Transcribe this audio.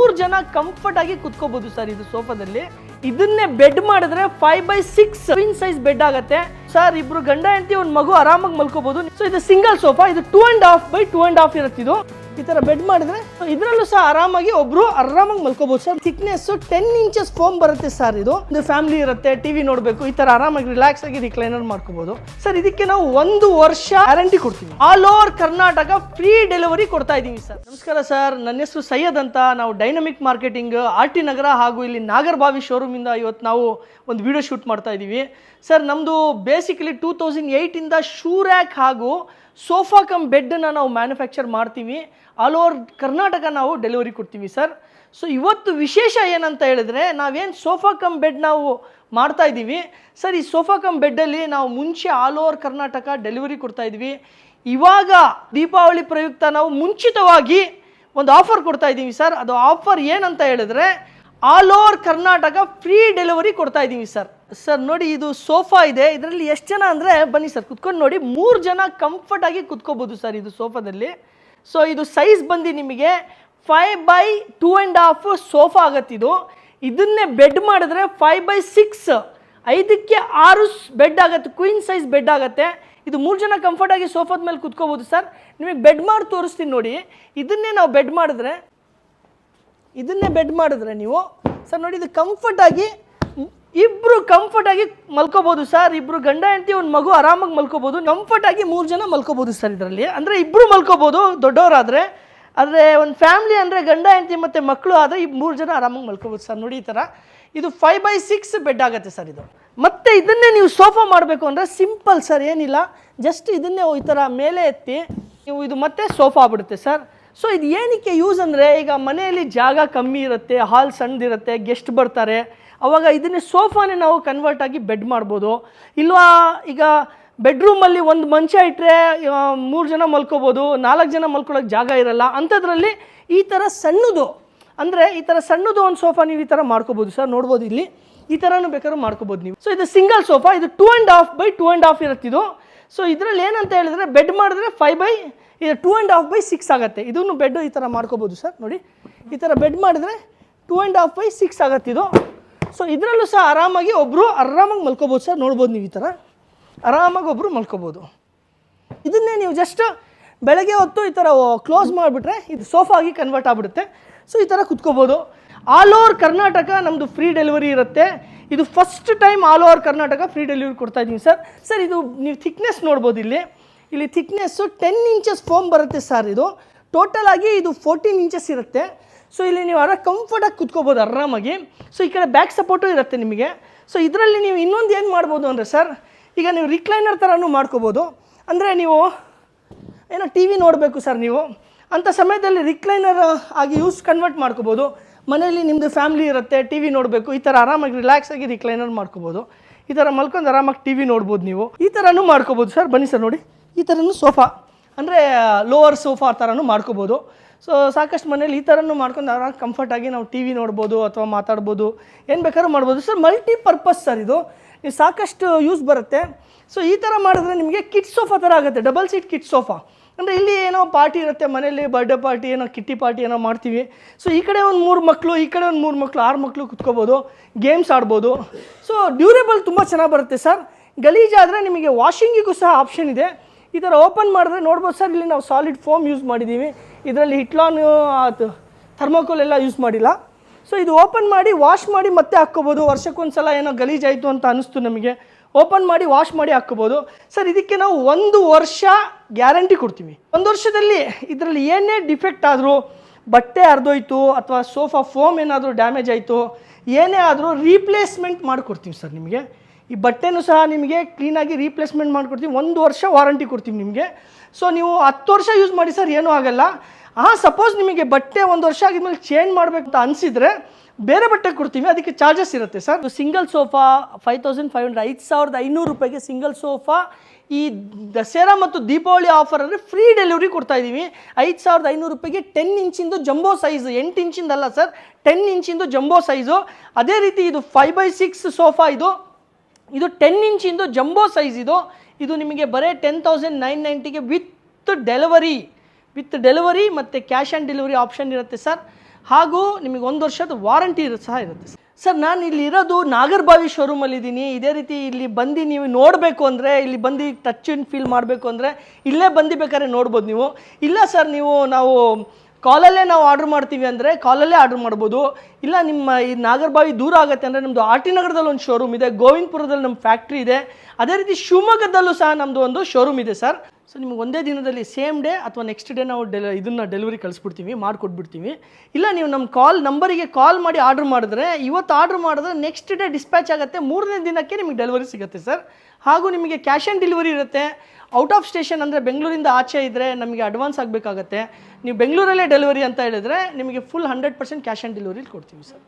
ಮೂರು ಜನ ಕಂಫರ್ಟ್ ಆಗಿ ಕುತ್ಕೋಬಹುದು ಸರ್ ಇದು ಸೋಫಾದಲ್ಲಿ. ಇದನ್ನೇ ಬೆಡ್ ಮಾಡಿದ್ರೆ five by six queen size bed ಆಗುತ್ತೆ. ಸರ್ ಇಬ್ರು ಗಂಡ ಹೆಂಡತಿ, ಒಂದು ಮಗು ಆರಾಮಾಗಿ ಮಲ್ಕೋಬಹುದು ಸೊ ಇದು ಸಿಂಗಲ್ ಸೋಫಾ ಇದು two and half by two and half ಇರುತ್ತೆ ಇದು. ಈ ತರ ಬೆಡ್ ಮಾಡಿದ್ರೆ, ಇದರಲ್ಲೂ ಸಹ ಆರಾಮಾಗಿ ಒಬ್ಬರು ಆರಾಮಾಗಿ ಮಲ್ಕೋಬೋದು. Sir thickness ten inches foam ಬರುತ್ತೆ ಸರ್ ಇದು. ಒಂದು ಫ್ಯಾಮಿಲಿ ಇರುತ್ತೆ ಟಿವಿ ನೋಡಬೇಕು, ಈ ತರ ಆರಾಮಾಗಿ ರಿಲ್ಯಾಕ್ಸ್ ಆಗಿ ರಿಕ್ಲೈನರ್ ಮಾಡ್ಕೋಬಹುದು ಸರ್ ಇದಕ್ಕೆ ನಾವು ಒಂದು ವರ್ಷ ಗ್ಯಾರಂಟಿ ಕೊಡ್ತೀವಿ. All over Karnataka free delivery ಕೊಡ್ತಾ ಇದೀವಿ ಸರ್ ನಮಸ್ಕಾರ ಸರ್ ನನ್ನ ಹೆಸರು ಸೈಯದ್ ಅಂತ. ನಾವು dynamic marketing R T Nagar ಹಾಗೂ ಇಲ್ಲಿ ನಾಗರಬಾವಿ ಶೋರೂಮ್ ಇಂದ ಇವತ್ತು ನಾವು ಒಂದು ವಿಡಿಯೋ ಶೂಟ್ ಮಾಡ್ತಾ ಇದ್ದೀವಿ. ಸರ್ ನಮ್ಮದು ಬೇಸಿಕಲಿ ಟೂ ತೌಸಂಡ್ ಏಯ್ಟಿಂದ ಶೂ ರ್ಯಾಕ್ ಹಾಗೂ ಸೋಫಾ ಕಮ್ ಬೆಡ್ನ ನಾವು ಮ್ಯಾನುಫ್ಯಾಕ್ಚರ್ ಮಾಡ್ತೀವಿ. ಆಲ್ ಓವರ್ ಕರ್ನಾಟಕ ನಾವು ಡೆಲಿವರಿ ಕೊಡ್ತೀವಿ ಸರ್. ಸೊ ಇವತ್ತು ವಿಶೇಷ ಏನಂತ ಹೇಳಿದ್ರೆ ನಾವೇನು ಸೋಫಾ ಕಮ್ ಬೆಡ್ ನಾವು ಮಾಡ್ತಾ ಇದ್ದೀವಿ. ಸರ್, ಈ ಸೋಫಾ ಕಮ್ ಬೆಡ್ಡಲ್ಲಿ ನಾವು ಮುಂಚೆ ಆಲ್ ಓವರ್ ಕರ್ನಾಟಕ ಡೆಲಿವರಿ ಕೊಡ್ತಾ ಇದ್ವಿ. ಇವಾಗ ದೀಪಾವಳಿ ಪ್ರಯುಕ್ತ ನಾವು ಮುಂಚಿತವಾಗಿ ಒಂದು ಆಫರ್ ಕೊಡ್ತಾ ಇದ್ದೀವಿ ಸರ್. ಅದು ಆಫರ್ ಏನಂತ ಹೇಳಿದ್ರೆ all over Karnataka free delivery ಕೊಡ್ತಾ ಇದ್ದೀವಿ ಸರ್. ಸರ್, ನೋಡಿ ಇದು ಸೋಫಾ ಇದೆ. ಇದರಲ್ಲಿ ಎಷ್ಟು ಜನ ಅಂದರೆ, ಬನ್ನಿ ಸರ್, ಕುತ್ಕೊಂಡು ನೋಡಿ. ಮೂರು ಜನ ಕಂಫರ್ಟಾಗಿ ಕುತ್ಕೋಬೋದು ಸರ್ ಇದು ಸೋಫಾದಲ್ಲಿ. ಸೊ ಇದು ಸೈಜ್ ಬಂದು ನಿಮಗೆ five by two and half sofa ಆಗತ್ತಿದು ಇದು. ಇದನ್ನೇ ಬೆಡ್ ಮಾಡಿದ್ರೆ ಫೈವ್ ಬೈ ಸಿಕ್ಸ್ ಐದಕ್ಕೆ ಆರು ಬೆಡ್ ಆಗುತ್ತೆ ಕ್ವೀನ್ ಸೈಜ್ ಬೆಡ್ ಆಗುತ್ತೆ. ಇದು ಮೂರು ಜನ ಕಂಫರ್ಟಾಗಿ ಸೋಫಾದ ಮೇಲೆ ಕುತ್ಕೋಬೋದು ಸರ್. ನಿಮಗೆ ಬೆಡ್ ಮಾಡಿ ತೋರಿಸ್ತೀನಿ ನೋಡಿ. ಇದನ್ನೇ ನಾವು ಬೆಡ್ ಮಾಡಿದ್ರೆ ಇದನ್ನೇ ಬೆಡ್ ಮಾಡಿದ್ರೆ ನೀವು ಸರ್ ನೋಡಿ ಇದು ಕಂಫರ್ಟ್ ಆಗಿ ಇಬ್ರು ಕಂಫರ್ಟ್ ಆಗಿ ಮಲ್ಕೋಬಹುದು ಸರ್ ಇಬ್ರು ಗಂಡ ಹೆಂಡತಿ ಒಂದು ಮಗು ಆರಾಮಾಗಿ ಮಲ್ಕೋಬೋದು ಕಂಫರ್ಟ್ ಆಗಿ ಮೂರು ಜನ ಮಲ್ಕೋಬೋದು ಸರ್ ಇದರಲ್ಲಿ. ಅಂದರೆ ಇಬ್ರು ಮಲ್ಕೋಬೋದು, ದೊಡ್ಡವರಾದರೆ, ಆದರೆ ಒಂದು ಫ್ಯಾಮಿಲಿ ಅಂದರೆ ಗಂಡ ಹೆಂಡತಿ ಮತ್ತು ಮಕ್ಕಳು ಆದರೆ ಈ ಮೂರು ಜನ ಆರಾಮಾಗಿ ಮಲ್ಕೋಬೋದು ಸರ್ ನೋಡಿ ಈ ಥರ ಇದು ಫೈವ್ ಬೈ ಸಿಕ್ಸ್ ಬೆಡ್ ಆಗುತ್ತೆ ಸರ್ ಇದು. ಮತ್ತೆ ಇದನ್ನೇ ನೀವು ಸೋಫಾ ಮಾಡಬೇಕು ಅಂದರೆ ಸಿಂಪಲ್ ಸರ್ ಏನಿಲ್ಲ. ಜಸ್ಟ್ ಇದನ್ನೇ ಈ ಥರ ಮೇಲೆ ಎತ್ತಿ, ನೀವು ಇದು ಮತ್ತೆ ಸೋಫಾ ಆಗ್ಬಿಡುತ್ತೆ ಸರ್ ಸೊ ಇದು ಏನಕ್ಕೆ ಯೂಸ್ ಅಂದರೆ, ಈಗ ಮನೆಯಲ್ಲಿ ಜಾಗ ಕಮ್ಮಿ ಇರುತ್ತೆ ಹಾಲ್ ಸಣ್ಣದಿರುತ್ತೆ ಗೆಸ್ಟ್ ಬರ್ತಾರೆ. ಅವಾಗ ಇದನ್ನೇ ಸೋಫಾನೇ ನಾವು ಕನ್ವರ್ಟ್ ಆಗಿ ಬೆಡ್ ಮಾಡ್ಬೋದು. ಇಲ್ವಾ, ಈಗ ಬೆಡ್ರೂಮಲ್ಲಿ ಒಂದು ಮಂಚ ಇಟ್ಟರೆ ಮೂರು ಜನ ಮಲ್ಕೋಬೋದು, ನಾಲ್ಕು ಜನ ಮಲ್ಕೊಳ್ಳೋಕೆ ಜಾಗ ಇರಲ್ಲ. ಅಂಥದ್ರಲ್ಲಿ ಈ ಥರ ಸಣ್ಣದು, ಅಂದರೆ ಈ ಥರ ಸಣ್ಣದು ಒಂದು ಸೋಫಾ ನೀವು ಈ ಥರ ಮಾಡ್ಕೋಬೋದು. ಸರ್, ನೋಡ್ಬೋದು ಇಲ್ಲಿ. ಈ ಥರನೂ ಬೇಕಾದ್ರೂ ಮಾಡ್ಕೋಬೋದು ನೀವು. ಸೊ ಇದು ಸಿಂಗಲ್ ಸೋಫಾ ಇದು two and half by two and half ಇರುತ್ತಿದ್ದು so ಇದರಲ್ಲಿ ಏನಂತ ಹೇಳಿದ್ರೆ ಬೆಡ್ ಮಾಡಿದ್ರೆ ಫೈವ್ ಬೈ ಇದು two and half by six ಆಗುತ್ತೆ. ಇದನ್ನು ಬೆಡ್ ಈ ಥರ ಮಾಡ್ಕೋಬೋದು ಸರ್ ನೋಡಿ. ಈ ಥರ ಬೆಡ್ ಮಾಡಿದ್ರೆ two and half by six ಆಗುತ್ತೆ ಇದು. ಸೊ ಇದರಲ್ಲೂ ಸಹ ಆರಾಮಾಗಿ ಒಬ್ಬರು ಆರಾಮಾಗಿ ಮಲ್ಕೋಬೋದು ಸರ್ ನೋಡ್ಬೋದು ನೀವು ಈ ಥರ ಆರಾಮಾಗಿ ಒಬ್ಬರು ಮಲ್ಕೋಬೋದು. ಇದನ್ನೇ ನೀವು ಜಸ್ಟ್ ಬೆಳಗ್ಗೆ ಹೊತ್ತು ಈ ಥರ ಕ್ಲೋಸ್ ಮಾಡಿಬಿಟ್ರೆ ಇದು ಸೋಫಾ ಆಗಿ ಕನ್ವರ್ಟ್ ಆಗಿಬಿಡುತ್ತೆ. ಸೊ ಈ ಥರ ಕುತ್ಕೋಬೋದು. ಆಲ್ ಓವರ್ ಕರ್ನಾಟಕ ನಮ್ಮದು ಫ್ರೀ ಡೆಲಿವರಿ ಇರುತ್ತೆ. ಇದು first time all over Karnataka free delivery ಕೊಡ್ತಾ ಇದ್ದೀನಿ ಸರ್ ಸರ್ ಇದು ನೀವು ಥಿಕ್ನೆಸ್ ನೋಡ್ಬೋದು ಇಲ್ಲಿ. ಇಲ್ಲಿ ಥಿಕ್ನೆಸ್ಸು ಟೆನ್ ಇಂಚಸ್ ಫೋಮ್ ಬರುತ್ತೆ ಸರ್ ಇದು. ಟೋಟಲ್ ಆಗಿ ಇದು ಫೋರ್ಟೀನ್ ಇಂಚಸ್ ಇರುತ್ತೆ. ಸೊ ಇಲ್ಲಿ ನೀವು ಆರಾಮ ಕಂಫರ್ಟಾಗಿ ಕುತ್ಕೋಬೋದು ಆರಾಮಾಗಿ. ಸೊ ಈ ಕಡೆ ಬ್ಯಾಕ್ ಸಪೋರ್ಟು ಇರುತ್ತೆ ನಿಮಗೆ. ಸೊ ಇದರಲ್ಲಿ ನೀವು ಇನ್ನೊಂದು ಏನು ಮಾಡ್ಬೋದು ಅಂದರೆ ಸರ್ ಈಗ ನೀವು ರಿಕ್ಲೈನರ್ ಥರನೂ ಮಾಡ್ಕೋಬೋದು. ಅಂದರೆ ನೀವು ಏನೋ ಟಿ ವಿ ನೋಡಬೇಕು ಸರ್ ನೀವು. ಅಂಥ ಸಮಯದಲ್ಲಿ ರಿಕ್ಲೈನರ್ ಆಗಿ ಯೂಸ್ ಕನ್ವರ್ಟ್ ಮಾಡ್ಕೋಬೋದು. ಮನೆಯಲ್ಲಿ ನಿಮ್ಮದು ಫ್ಯಾಮಿಲಿ ಇರುತ್ತೆ ಟಿ ವಿ ನೋಡಬೇಕು, ಈ ಥರ ಆರಾಮಾಗಿ ರಿಲ್ಯಾಕ್ಸ್ ಆಗಿ ರಿಕ್ಲೈನರ್ ಮಾಡ್ಕೋಬೋದು. ಈ ಥರ ಮಲ್ಕೊಂಡು ಆರಾಮಾಗಿ ಟಿ ವಿ ನೋಡ್ಬೋದು ನೀವು. ಈ ಥರನೂ ಮಾಡ್ಕೋಬೋದು ಸರ್ ಬನ್ನಿ ಸರ್ ನೋಡಿ. ಈ ಥರನೂ ಸೋಫಾ. ಅಂದರೆ ಲೋವರ್ ಸೋಫಾ ಥರನೂ ಮಾಡ್ಕೋಬೋದು. ಸೊ ಸಾಕಷ್ಟು ಮನೇಲಿ ಈ ಥರನೂ ಮಾಡ್ಕೊಂಡು ಆರಾಮ್ ಕಂಫರ್ಟಾಗಿ ನಾವು ಟಿ ವಿ ನೋಡ್ಬೋದು ಅಥವಾ ಮಾತಾಡ್ಬೋದು. ಏನು ಬೇಕಾದ್ರೂ ಮಾಡ್ಬೋದು. ಸರ್ ಮಲ್ಟಿ ಪರ್ಪಸ್ ಸರ್ ಇದು. ನೀವು ಸಾಕಷ್ಟು ಯೂಸ್ ಬರುತ್ತೆ. ಸೊ ಈ ಥರ ಮಾಡಿದ್ರೆ ನಿಮಗೆ ಕಿಟ್ ಸೋಫಾ ಥರ ಆಗುತ್ತೆ. ಡಬಲ್ ಸೀಟ್ ಕಿಟ್ ಸೋಫಾ ಅಂದರೆ, ಇಲ್ಲಿ ಏನೋ ಪಾರ್ಟಿ ಇರುತ್ತೆ ಮನೇಲಿ ಬರ್ಡೇ ಪಾರ್ಟಿ ಏನೋ ಕಿಟ್ಟಿ ಪಾರ್ಟಿ ಏನೋ ಮಾಡ್ತೀವಿ. ಸೊ ಈ ಕಡೆ ಒಂದು ಮೂರು ಮಕ್ಕಳು ಈ ಕಡೆ ಒಂದು ಮೂರು ಮಕ್ಕಳು ಆರು ಮಕ್ಕಳು ಕುತ್ಕೋಬೋದು. ಗೇಮ್ಸ್ ಆಡ್ಬೋದು. ಸೊ ಡ್ಯೂರೇಬಲ್ ತುಂಬ ಚೆನ್ನಾಗಿ ಬರುತ್ತೆ ಸರ್. ಗಲೀಜಾದರೆ ನಿಮಗೆ ವಾಷಿಂಗಿಗೂ ಸಹ ಆಪ್ಷನ್ ಇದೆ. ಈ ಥರ ಓಪನ್ ಮಾಡಿದ್ರೆ ನೋಡ್ಬೋದು ಸರ್, ಇಲ್ಲಿ ನಾವು ಸಾಲಿಡ್ ಫೋಮ್ ಯೂಸ್ ಮಾಡಿದ್ದೀವಿ. ಇದರಲ್ಲಿ ಹಿಟ್ಲಾನ್ ಅದು ಥರ್ಮೋಕೋಲ್ ಎಲ್ಲ ಯೂಸ್ ಮಾಡಿಲ್ಲ. ಸೊ ಇದು ಓಪನ್ ಮಾಡಿ ವಾಶ್ ಮಾಡಿ ಮತ್ತೆ ಹಾಕ್ಕೋಬೋದು. ವರ್ಷಕ್ಕೊಂದು ಸಲ ಏನೋ ಗಲೀಜಾಯಿತು ಅಂತ ಅನಿಸ್ತು ನಮಗೆ. ಓಪನ್ ಮಾಡಿ ವಾಶ್ ಮಾಡಿ ಹಾಕ್ಕೋಬೋದು. ಸರ್ ಇದಕ್ಕೆ ನಾವು ಒಂದು ವರ್ಷ ಗ್ಯಾರಂಟಿ ಕೊಡ್ತೀವಿ. ಒಂದು ವರ್ಷದಲ್ಲಿ ಇದರಲ್ಲಿ ಏನೇ ಡಿಫೆಕ್ಟ್ ಆದರೂ, ಬಟ್ಟೆ ಹರಿದೋಯ್ತು ಅಥವಾ ಸೋಫಾ ಫೋಮ್ ಏನಾದರೂ ಡ್ಯಾಮೇಜ್ ಆಯಿತು, ಏನೇ ಆದರೂ ರೀಪ್ಲೇಸ್ಮೆಂಟ್ ಮಾಡಿಕೊಡ್ತೀವಿ ಸರ್ ನಿಮಗೆ. ಈ ಬಟ್ಟೆನೂ ಸಹ ನಿಮಗೆ ಕ್ಲೀನಾಗಿ ರೀಪ್ಲೇಸ್ಮೆಂಟ್ ಮಾಡಿಕೊಡ್ತೀವಿ. ಒಂದು ವರ್ಷ ವಾರಂಟಿ ಕೊಡ್ತೀವಿ ನಿಮಗೆ. ಸೊ ನೀವು ಹತ್ತು ವರ್ಷ ಯೂಸ್ ಮಾಡಿ ಸರ್, ಏನೂ ಆಗಲ್ಲ. ಆ ಸಪೋಸ್ ನಿಮಗೆ ಬಟ್ಟೆ ಒಂದು ವರ್ಷ ಆಗಿದ್ಮೇಲೆ ಚೇಂಜ್ ಮಾಡಬೇಕು ಅಂತ ಅನಿಸಿದರೆ ಬೇರೆ ಬಟ್ಟೆ ಕೊಡ್ತೀವಿ, ಅದಕ್ಕೆ ಚಾರ್ಜಸ್ ಇರುತ್ತೆ sir. Single sofa five thousand five hundred ಐದು ಸಾವಿರದ ಐನೂರು ರೂಪಾಯಿಗೆ ಸಿಂಗಲ್ ಸೋಫಾ ಈ ದಸರಾ ಮತ್ತು ದೀಪಾವಳಿ ಆಫರ್ ಅಂದರೆ ಫ್ರೀ ಡೆಲಿವರಿ ಕೊಡ್ತಾ ಇದ್ದೀವಿ. ಐದು ಸಾವಿರದ ಐನೂರು ರೂಪಾಯಿಗೆ ಟೆನ್ ಇಂಚಿಂದು ಜಂಬೋ ಸೈಜ್ ಎಂಟು ಇಂಚಿಂದಲ್ಲ ಸರ್ ಟೆನ್ ಇಂಚಿಂದು ಜಂಬೋ ಸೈಜು ಅದೇ ರೀತಿ ಇದು ಫೈವ್ ಬೈ ಸಿಕ್ಸ್ ಸೋಫಾ ಇದು ಇದು ಟೆನ್ ಇಂಚಿಂದು ಜಂಬೋ ಸೈಜ್ ಇದು. ಇದು ನಿಮಗೆ ಬರೀ ಟೆನ್ ತೌಸಂಡ್ ನೈನ್ ನೈಂಟಿಗೆ ವಿತ್ ಡೆಲಿವರಿ ವಿತ್ ಡೆಲಿವರಿ ಮತ್ತು ಕ್ಯಾಶ್ ಆನ್ ಡೆಲಿವರಿ ಆಪ್ಷನ್ ಇರುತ್ತೆ ಸರ್ ಹಾಗೂ ನಿಮಗೆ ಒಂದು ವರ್ಷದ ವಾರಂಟಿ ಸಹ ಇರುತ್ತೆ ಸರ್ ಸರ್ ನಾನು ಇಲ್ಲಿ ಇರೋದು ನಾಗರ್ಬಾವಿ ಶೋರೂಮಲ್ಲಿ ಇದ್ದೀನಿ. ಇದೇ ರೀತಿ ಇಲ್ಲಿ ಬಂದು ನೀವು ನೋಡಬೇಕು ಅಂದರೆ, ಇಲ್ಲಿ ಬಂದು ಟಚ್ ಇನ್ ಫೀಲ್ ಮಾಡಬೇಕು ಅಂದರೆ, ಇಲ್ಲೇ ಬಂದು ಬೇಕಾದ್ರೆ ನೋಡ್ಬೋದು ನೀವು. ಇಲ್ಲ ಸರ್ ನೀವು ನಾವು ಕಾಲಲ್ಲೇ ನಾವು ಆರ್ಡ್ರ್ ಮಾಡ್ತೀವಿ ಅಂದರೆ ಕಾಲಲ್ಲೇ ಆರ್ಡ್ರ್ ಮಾಡ್ಬೋದು. ಇಲ್ಲ, ನಿಮ್ಮ ಈ ನಾಗರಬಾವಿ ದೂರ ಆಗುತ್ತೆ ಅಂದರೆ ನಮ್ಮದು ಆರ್ ಟಿ ನಗರದಲ್ಲಿ ಒಂದು ಶೋರೂಮ್ ಇದೆ, ಗೋವಿಂದಪುರದಲ್ಲಿ ನಮ್ಮ ಫ್ಯಾಕ್ಟ್ರಿ ಇದೆ. ಅದೇ ರೀತಿ ಶಿವಮೊಗ್ಗದಲ್ಲೂ ಸಹ ನಮ್ಮದು ಒಂದು ಶೋರೂಮ್ ಇದೆ ಸರ್. ಸೊ ನಿಮ್ಗೆ ಒಂದೇ ದಿನದಲ್ಲಿ ಸೇಮ್ ಡೇ ಅಥವಾ ನೆಕ್ಸ್ಟ್ ಡೇ ನಾವು ಡೆಲ್ ಇದನ್ನು ಡೆಲಿವರಿ ಕಳಿಸ್ಬಿಡ್ತೀವಿ, ಮಾಡಿಕೊಟ್ಬಿಡ್ತೀವಿ. ಇಲ್ಲ, ನೀವು ನಮ್ಮ ಕಾಲ್ ನಂಬರಿಗೆ ಕಾಲ್ ಮಾಡಿ ಆರ್ಡ್ರ್ ಮಾಡಿದ್ರೆ, ಇವತ್ತು ಆರ್ಡ್ರ್ ಮಾಡಿದ್ರೆ ನೆಕ್ಸ್ಟ್ ಡೇ ಡಿಸ್ಪ್ಯಾಚ್ ಆಗುತ್ತೆ, ಮೂರನೇ ದಿನಕ್ಕೆ ನಿಮಗೆ ಡೆಲಿವರಿ ಸಿಗುತ್ತೆ ಸರ್. ಹಾಗೂ ನಿಮಗೆ ಕ್ಯಾಶ್ ಆನ್ ಡೆಲಿವರಿ ಇರುತ್ತೆ. ಔಟ್ ಆಫ್ ಸ್ಟೇಷನ್ ಅಂದರೆ ಬೆಂಗಳೂರಿಂದ ಆಚೆ ಇದ್ದರೆ ನಮಗೆ ಅಡ್ವಾನ್ಸ್ ಆಗಬೇಕಾಗತ್ತೆ. ನೀವು ಬೆಂಗಳೂರಲ್ಲೇ ಡೆಲಿವರಿ ಅಂತ ಹೇಳಿದ್ರೆ ನಿಮಗೆ full hundred percent cash on delivery ಕೊಡ್ತೀವಿ ಸರ್.